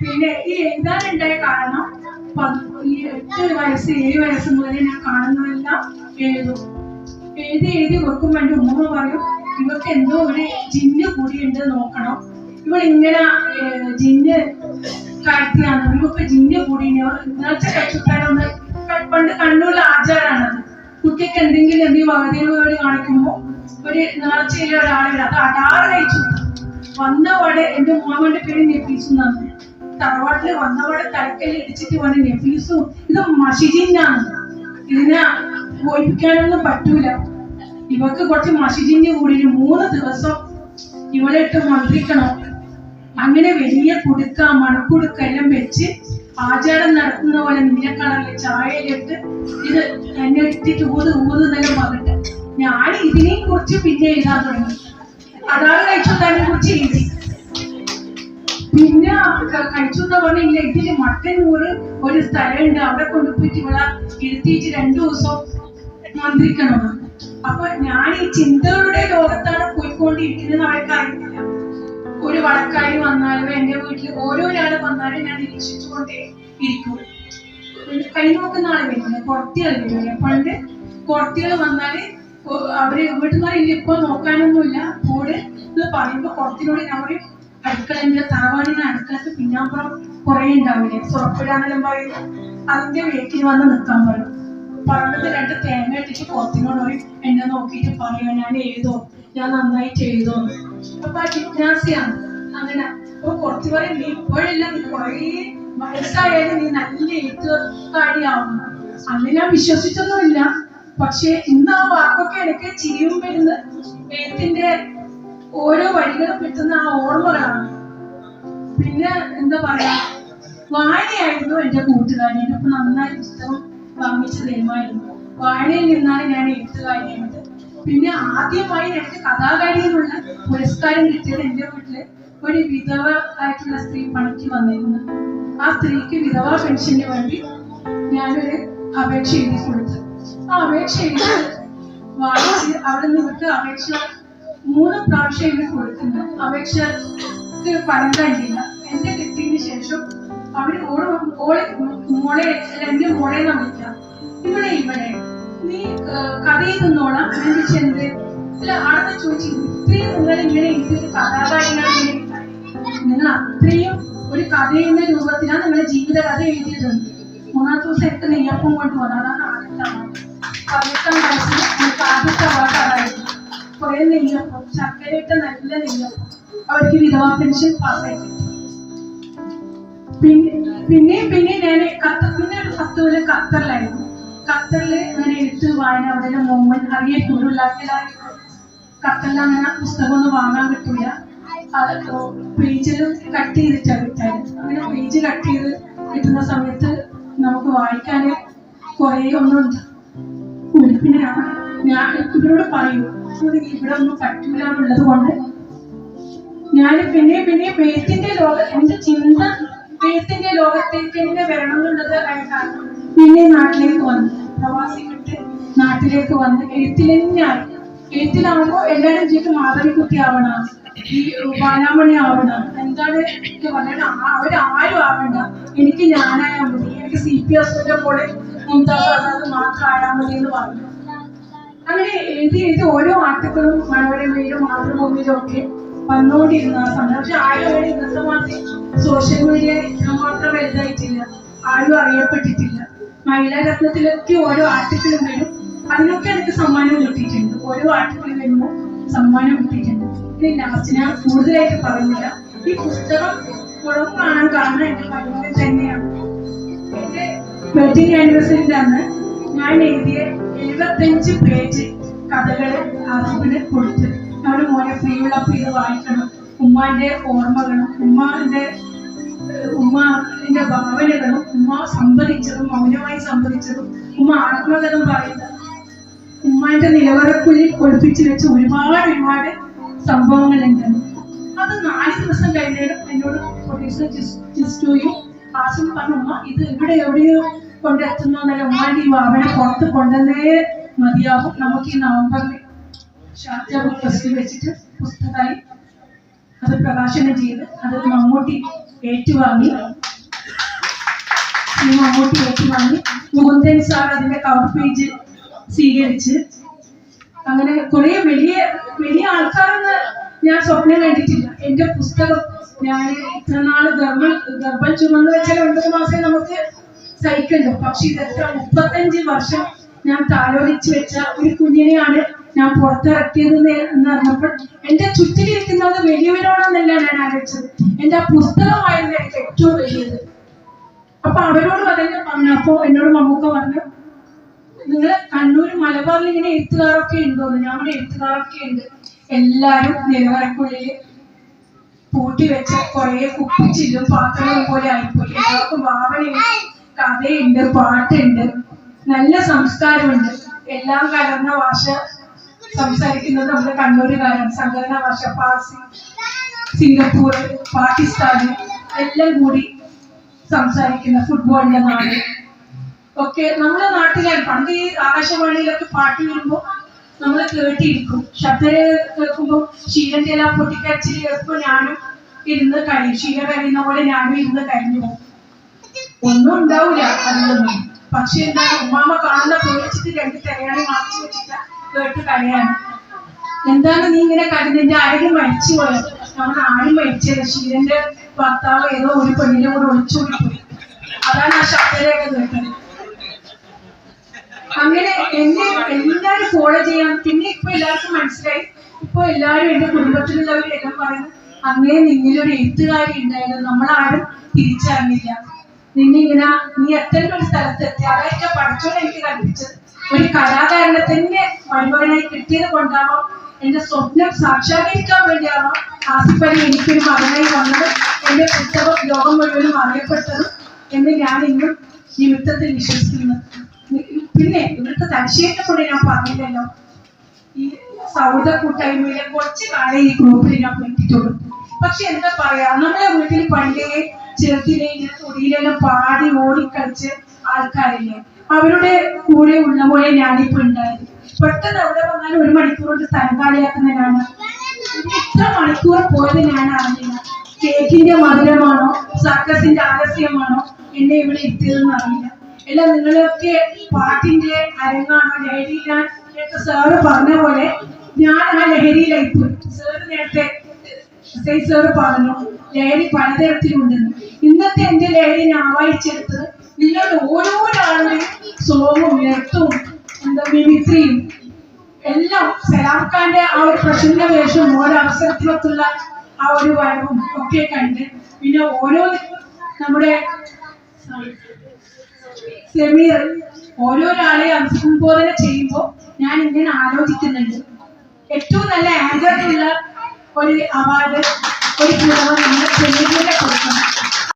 പിന്നെ ഈ എഴുതാനുണ്ടായ കാരണം ഈ എട്ട് വയസ്സ് ഏഴ് വയസ്സ് മുതൽ ഞാൻ കാണുന്നതെല്ലാം എഴുതും. എഴുതി എഴുതി വെക്കുമ്പോൾ എന്റെ ഉമ്മ പറയും ഇവർക്ക് എന്തോ ഒരു ജിന്ന് കൂടിയുണ്ട് നോക്കണം. ഇവൾ ഇങ്ങനെ ജിന്ന് കാഴ്ത്തിയാണ് ഇവർക്ക് ജിന്ന് കൂടി നേർച്ച കക്ഷിക്കാരൊന്ന് പണ്ട് കണ്ണൂരിലെ ആചാരാണത്. കുട്ടിക്ക് എന്തെങ്കിലും എന്തെങ്കിലും വകതിരിവുകൾ കാണിക്കുമ്പോൾ ഒരു നേർച്ചയിലെ ഒരാളുണ്ട് അത് അടാറ് കഴിച്ചു. വന്നപാടെ എന്റെ മോമന്റെ പേര് ഞെപ്പിച്ചു എന്നാണ് തറവാട്ടിൽ വന്നപാടെ തലക്കല്ല് ഇടിച്ചിട്ട് വന്ന നെഫീസും ഇത് മഷിജിന്നാണ്. ഇതിനെ ഒഴിപ്പിക്കാനൊന്നും പറ്റൂല. ഇവക്ക് കുറച്ച് മഷിജിന് കൂടി മൂന്ന് ദിവസം ഇവളെ ഇട്ട് മന്ത്രിക്കണം. അങ്ങനെ വലിയ കുടുക്ക മണക്കുടുക്ക എല്ലാം വെച്ച് ആചാരം നടത്തുന്ന പോലെ നീല കളറിലെ ചായയിലിട്ട് ഇത് എന്നെ ഇട്ടിട്ട് ഊത് ഊത് എന്നൊക്കെ പറഞ്ഞിട്ട്. ഞാൻ ഇതിനെ കുറിച്ച് പിന്നെ എഴുതാൻ തുടങ്ങി. അതാണ് കഴിച്ചു തന്നെ കുറിച്ച് എഴുതി. പിന്നെ ക- കഴിച്ചുത്ത പറഞ്ഞില്ല ഇതിൽ മട്ടന്നൂറ് ഒരു സ്ഥലമുണ്ട്. അവിടെ കൊണ്ടുപോയിട്ട് ഇവിടെ ഇരുത്തിയിട്ട് രണ്ടു ദിവസം മന്ത്രിക്കണം അപ്പൊ ഞാൻ ഈ ചിന്തകളുടെ ലോകത്താണ് പോയിക്കൊണ്ടിരിക്കുന്നത് അവർക്ക് അറിയില്ല ഒരു വടക്കാരി വന്നാലും എന്റെ വീട്ടിൽ ഓരോരാൾ വന്നാലും ഞാൻ നിരീക്ഷിച്ചുകൊണ്ടേ ഇരിക്കും. കൈ നോക്കുന്ന ആളെ വരില്ല. കുറത്തിയാൾ വരുന്നില്ല പണ്ട് കുറത്തിയാൾ വന്നാൽ അവർ വീട്ടുകാരില്ല. ഇപ്പൊ നോക്കാനൊന്നുമില്ല. കൂടെ ഇത് പറയുമ്പോ കുറത്തിനോട് ഞാൻ പറയും അടുക്കളന്റെ തറവാടിന്റെ അടുക്കളക്ക് പിന്നാമ്പുറം കുറെ ഉണ്ടാവില്ലേ? സുറപ്പിടാന്നെല്ലാം പറയും. ആദ്യം വീട്ടിൽ വന്ന് നിൽക്കാൻ പറയും. പറഞ്ഞത് രണ്ട് തേങ്ങ ഇട്ടിട്ട് പുറത്തിനോട് പോയി എന്നെ നോക്കിയിട്ട് പറയുക ഞാൻ എഴുതോ? ഞാൻ നന്നായിട്ട് എഴുതോ? അപ്പൊ ആ ജിജ്ഞാസയാണ് അങ്ങനെ അപ്പൊ കുറച്ച് പറയും നീ ഇപ്പോഴെല്ലാം കുറേ വയസ്സായാലും നീ നല്ല എഴുത്തുകാരിയാവും അന്ന് ഞാൻ വിശ്വസിച്ചൊന്നുമില്ല പക്ഷെ ഇന്ന് ആ വാക്കൊക്കെ എനിക്ക് ചിരിയും വരുന്ന എഴുത്തിന്റെ ഓരോ വഴികളും കിട്ടുന്ന ആ ഓർമ്മകളാണ് പിന്നെ എന്താ പറയാ? വാഴയായിരുന്നു എന്റെ കൂട്ടുകാരി. അപ്പൊ നന്നായി പുസ്തകം വാങ്ങിച്ചു തരുമായിരുന്നു വാഴയിൽ നിന്നാണ് ഞാൻ എഴുത്തുകാരിയായത് പിന്നെ ആദ്യമായി എനിക്ക് കഥാകാരിയിലുള്ള പുരസ്കാരം കിട്ടിയത് എന്റെ വീട്ടിൽ ഒരു വിധവ ആയിട്ടുള്ള സ്ത്രീ പണിക്ക് വന്നിരുന്നു. ആ സ്ത്രീക്ക് വിധവ പെൻഷന് വേണ്ടി ഞാനൊരു അപേക്ഷ എഴുതി കൊടുത്തു. ആ അപേക്ഷ എഴുതി വായിച്ച് അവിടെ നിന്നിട്ട് അപേക്ഷ മൂന്ന് പ്രാവശ്യം കൊടുക്കുന്നു അപേക്ഷക്ക് പണം കണ്ടില്ല. എന്റെ കിട്ടിയതിന് ശേഷം അവർ ഓൾ ഓളെ മോളെ എന്റെ മോളെ വിളിക്കാം? ഇവിടെ ഇവിടെ. നീ കഥയിൽ നിന്നോളാം എന്റെ ചെന്ത് അല്ല ആണെന്ന് ചോദിച്ചു? ഇത്രയും നിങ്ങൾ ഇങ്ങനെ ഇതൊരു കഥാകാരികളാണ് നിങ്ങൾ അത്രയും ഒരു കഥ എന്ന രൂപത്തിലാണ് നിങ്ങളുടെ ജീവിത കഥ എഴുതിയത് മൂന്നാമത്തെ ദിവസം എട്ട് നെയ്യപ്പം കൊണ്ടുപോകാൻ അതാണ് ആദ്യത്തെ പതിനെട്ടാം വയസ്സിൽ നെയ്യപ്പം ശർക്കരയിട്ട നല്ല നെയ്യപ്പം അവർക്ക് വിധവാ പെൻഷൻ പാസ്സായി പിന്നെ പിന്നെയും ഞാൻ ഖത്തർ പിന്നെ ഒരു പത്ത് കൊല്ലം ഖത്തറിലായിരുന്നു. ഖത്തറിൽ അങ്ങനെ എഴുത്ത് വായന അവിടെ മൂവ്മെന്റ് അറിയപ്പെടുള്ളാക്കിയതായി ഖത്തറിൽ അങ്ങനെ പുസ്തകമൊന്നും വാങ്ങാൻ കിട്ടില്ല പേജിൽ കട്ട് ചെയ്തിട്ടാണ് കിട്ടാറ് അങ്ങനെ പേജ് കട്ട് ചെയ്ത് കിട്ടുന്ന സമയത്ത് നമുക്ക് വായിക്കാൻ കുറേ ഒന്നുണ്ട് പിന്നെ ഞാൻ ഞാൻ ഇവരോട് പറയൂ "ഇവിടെ ഇവിടെ ഒന്നും പറ്റൂല എന്നുള്ളത് കൊണ്ട് ഞാൻ പിന്നെ പിന്നെ പേത്തിന്റെ ലോക എന്റെ ചിന്ത പേത്തിന്റെ ലോകത്തേക്ക് തന്നെ വരണം എന്നുള്ളത് ആയിട്ടാണ് പിന്നെ നാട്ടിലേക്ക് വന്നു. പ്രവാസി വിട്ട് നാട്ടിലേക്ക് വന്ന് എഴുത്തിൽ എഴുത്തിലാവുമ്പോ എല്ലാവരും ജീവിതം മാധവിക്കുട്ടി ആവണം ഈ ബാലാമണി ആവണം. എന്താണ് പറയണ അവരാരും ആവണ്ട. എനിക്ക് ഞാനായാൽ മതി. എനിക്ക് സി പി എസിന്റെ പോലെ മുംതാസ് മാത്രം ആയാൽ മതി എന്ന് പറഞ്ഞു. എഴുതി എഴുതി ഓരോ ആർട്ടിക്കിളും മനോരമയിലും മാതൃഭൂമിയിലും ഒക്കെ വന്നുകൊണ്ടിരുന്ന ആ സമയം. പക്ഷെ ആരും അവരെ ഇന്നത്തെ മാതിരി സോഷ്യൽ മീഡിയ മാത്രം വലുതായിട്ടില്ല. ആരും അറിയപ്പെട്ടിട്ടില്ല. മഹിളാ രത്നത്തിലൊക്കെ ഓരോ ആർട്ടിക്കിളും വരും. അതിനൊക്കെ എനിക്ക് സമ്മാനം കിട്ടിയിട്ടുണ്ട്. ഓരോ ആർട്ടിക്കിൾ വരുമ്പോൾ സമ്മാനം കിട്ടിയിട്ടുണ്ട്. ഇത് ലാസ്റ്റ് ഞാൻ കൂടുതലായിട്ട് പറഞ്ഞില്ല ഈ പുസ്തകം പുറം കാണാൻ കാരണം എന്റെ ഭയങ്കര തന്നെയാണ്. എന്റെ വെഡിങ് ആനിവേഴ്സറിന്റെ അന്ന് ഞാൻ എഴുതിയ എഴുപത്തഞ്ച് പേജ് കഥകൾ ഹസ്ബൻഡ് കൊടുത്ത്. നമ്മുടെ മോനെ ഫ്രീ ഉള്ളപ്പോ ഇത് വായിക്കണം. ഉമ്മാന്റെ ഓർമ്മകളും ഉമ്മാന്റെ ഉമ്മാന്റെ ഭാവനകളും ഉമ്മ സംവദിച്ചതും മൗനമായി സംവദിച്ചതും ഉമ്മ ആത്മകഥം പറയുന്നത്. ഉമ്മാന്റെ നിലവറക്കുള്ളിൽ ഒളിപ്പിച്ചു വെച്ച ഒരുപാട് ഒരുപാട് സംഭവങ്ങളുണ്ട്. അത് നാല് ദിവസം കഴിഞ്ഞിട്ട് എന്നോട് പ്രൊഡ്യൂസർ ജിസ്റ്റോയും ആസും പറഞ്ഞു ഉമ്മ ഇത് ഇവിടെ എവിടെയോ കൊണ്ടെത്തുന്നു എന്നല്ല ഉമ്മാന്റെ ഈ ഭാവന പുറത്ത് കൊണ്ടുവന്നേ മതിയാവും. നമുക്ക് ഈ നവംബറിൽ ഷാർജ ബുക്ക് ഫെസ്റ്റിൽ വെച്ചിട്ട് പുസ്തകമായി അത് പ്രകാശനം ചെയ്ത് അത് മമ്മൂട്ടി ഏറ്റുവാങ്ങി. ഈ മമ്മൂട്ടി ഏറ്റുവാങ്ങി. മുകുന്ദൻ സാർ അതിന്റെ കവർ പേജ് സ്വീകരിച്ച് അങ്ങനെ കുറെ വലിയ വലിയ ആൾക്കാരൊന്ന് ഞാൻ സ്വപ്നം കണ്ടിട്ടില്ല. എന്റെ പുസ്തകം ഞാൻ ഇത്ര നാൾ ഗർഭം ഗർഭം ചുമന്ന് വെച്ചാൽ ഒൻപത് മാസം നമുക്ക് സഹിക്കണ്ടോ. പക്ഷെ ഇതെത്ര മുപ്പത്തഞ്ച് വർഷം ഞാൻ താലോലിച്ച് വെച്ച ഒരു കുഞ്ഞിനെയാണ് ഞാൻ പുറത്തിറക്കിയത് എന്ന് പറഞ്ഞപ്പോൾ എന്റെ ചുറ്റിലിരിക്കുന്നത് വലിയവരോടൊന്നല്ല ഞാൻ ആലോചിച്ചത്. എന്റെ ആ പുസ്തകമായിരുന്നു എനിക്ക് ഏറ്റവും വലിയത്. അപ്പൊ അവരോട് പറഞ്ഞു പറഞ്ഞപ്പോ എന്നോട് മമ്മൂക്ക പറഞ്ഞു നിങ്ങൾ കണ്ണൂർ മലബാറിൽ ഇങ്ങനെ എഴുത്തുകാരൊക്കെ ഉണ്ടോ ഞാൻ ഇവിടെ എഴുത്തുകാരൊക്കെ ഉണ്ട്. എല്ലാരും നിലവറക്കുള്ളിൽ പൂട്ടി വെച്ച കുറെ കുപ്പിച്ചില്ലും പാത്രങ്ങളും പോലെ ആയിപ്പോയി. എല്ലാവർക്കും ഭാവനയുണ്ട് കഥയുണ്ട് പാട്ടുണ്ട്. നല്ല സംസ്കാരമുണ്ട്. എല്ലാം കലർന്ന ഭാഷ സംസാരിക്കുന്നത് നമ്മുടെ കണ്ണൂരുകാരാണ്. സംഘടന ഭാഷ പാർസി സിംഗപ്പൂർ പാകിസ്ഥാൻ എല്ലാം കൂടി സംസാരിക്കുന്ന ഫുട്ബോളിന്റെ നാട്. ഒക്കെ നമ്മുടെ നാട്ടിലാണ്. പണ്ട് ഈ ആകാശവാണിയിലൊക്കെ പാട്ട് വരുമ്പോ നമ്മൾ കേട്ടിരിക്കും. ശബ്ദം കേൾക്കുമ്പോൾ ക്ഷീരന്റെ എല്ലാം പൊട്ടിക്കരച്ചിൽ കേൾക്കുമ്പോൾ ഞാനും ഇരുന്ന് കഴിയും ഷീല കഴിയുന്ന പോലെ ഞാനും ഇരുന്ന് കഴിഞ്ഞു പോകും. ഒന്നും ഉണ്ടാവില്ല അതിലൊന്നും. പക്ഷെ എന്താ ഉമ്മാമ കാണുന്ന പേടിച്ചിട്ട് രണ്ട് തലയാണി മാറ്റി വെച്ചിട്ട് കേട്ട് കരയാണ്. എന്താണ് നീ ഇങ്ങനെ കരുതിന്റെ ആരെങ്കിലും മരിച്ചു പോയത് നമ്മൾ ആരും മരിച്ചത് ശീലന്റെ ഭർത്താവ് ഏതോ ഒരു പെണ്ണിനെ കൂടെ ഒളിച്ചോടി പോയി അതാണ് ആ ശബ്ദരേഖ കേട്ടത്. അങ്ങനെ എന്നെ എല്ലാരും ഫോളോ ചെയ്യാൻ പിന്നെ ഇപ്പൊ എല്ലാവർക്കും മനസ്സിലായി. ഇപ്പൊ എല്ലാരും എന്റെ കുടുംബത്തിലുള്ളവരെല്ലാം പറയുന്നത് അങ്ങനെ നിന്നിലൊരു എഴുത്തുകാരി ഉണ്ടായിരുന്നു. നമ്മളാരും തിരിച്ചറിഞ്ഞില്ല. നിന്നെ നീ എത്തേണ്ട ഒരു സ്ഥലത്ത് എത്തി? അതായിട്ട് പഠിച്ചോണ്ട് എനിക്ക് കൽപ്പിച്ചത്. ഒരു കലാകാരനെ തന്നെ മരുമകനായി കിട്ടിയത് കൊണ്ടാവാം എന്റെ സ്വപ്നം സാക്ഷാത്കരിക്കാൻ വേണ്ടിയാവാം ആസിഫലി എനിക്കൊരു മകനായി വന്നത്? എന്റെ പുസ്തകം ലോകം മുഴുവനും അറിയപ്പെട്ടത് എന്ന് ഞാൻ ഇന്നും ജീവിതത്തിൽ വിശ്വസിക്കുന്നു. പിന്നെ ഇവിടുത്തെ തലശ്ശേരിനെ കൂടെ ഞാൻ പറഞ്ഞില്ലല്ലോ. ഈ സൗഹൃദ കൂട്ടായ്മയിലെ കുറച്ച് കാലം ഈ ഗ്രൂപ്പിൽ ഞാൻ പറ്റിയിട്ടുള്ളൂ പക്ഷെ എന്താ പറയാ നമ്മളെ വീട്ടിൽ പണ്ടേ ചെറുതിലെ ഇങ്ങനെ തൊടിയിലെല്ലാം പാടി ഓടിക്കളിച്ച് ആൾക്കാരില്ലേ? അവരുടെ കൂടെ ഉള്ള പോലെ ഞാനിപ്പോ ഉണ്ടായത്. പെട്ടെന്ന് അവിടെ വന്നാൽ ഒരു മണിക്കൂർ കൊണ്ട് സ്ഥലം കാലിയാക്കുന്നതിനാണ് ഇത്ര മണിക്കൂർ പോയത് ഞാൻ അറിഞ്ഞില്ല. കേക്കിന്റെ മധുരമാണോ? സർക്കസിന്റെ ആലസ്യമാണോ? എന്നെ ഇവിടെ എത്തിയതെന്ന് അറിയില്ല അല്ല നിങ്ങളൊക്കെ പാട്ടിന്റെ അരങ്ങാണോ? ലഹരിയിലാൻ നേരത്തെ സാറ് പറഞ്ഞ പോലെ ഞാൻ ആ ലഹരിയിലായി പോയി. സാറ് നേരത്തെ സാറ് പറഞ്ഞു? ലഹരി പലതരത്തിലുണ്ടെന്ന്. ഇന്നത്തെ എന്റെ ലഹരി ഞാൻ വായിച്ചെടുത്ത് നിങ്ങളുടെ ഓരോരാളുടെയും സോങ്ങും നൃത്തവും എന്താ മിമിക്രിയും എല്ലാം സലാം ഖാന്റെ ആ ഒരു പ്രശ്ന വേഷവും ഓരോ അവസരത്തിലൊത്തുള്ള ആ ഒരു വരവും ഒക്കെ കണ്ട് പിന്നെ ഓരോ നമ്മുടെ സെമീർ ഓരോരാളെ അഭിസംബോധന ചെയ്യുമ്പോൾ ഞാൻ ഇങ്ങനെ ആലോചിക്കുന്നുണ്ട്. ഏറ്റവും നല്ല ആങ്കറിനുള്ള ഒരു അവാർഡ് ഒരു പുറമെ നമ്മൾ സെമീറിനെ കൊടുക്കണം.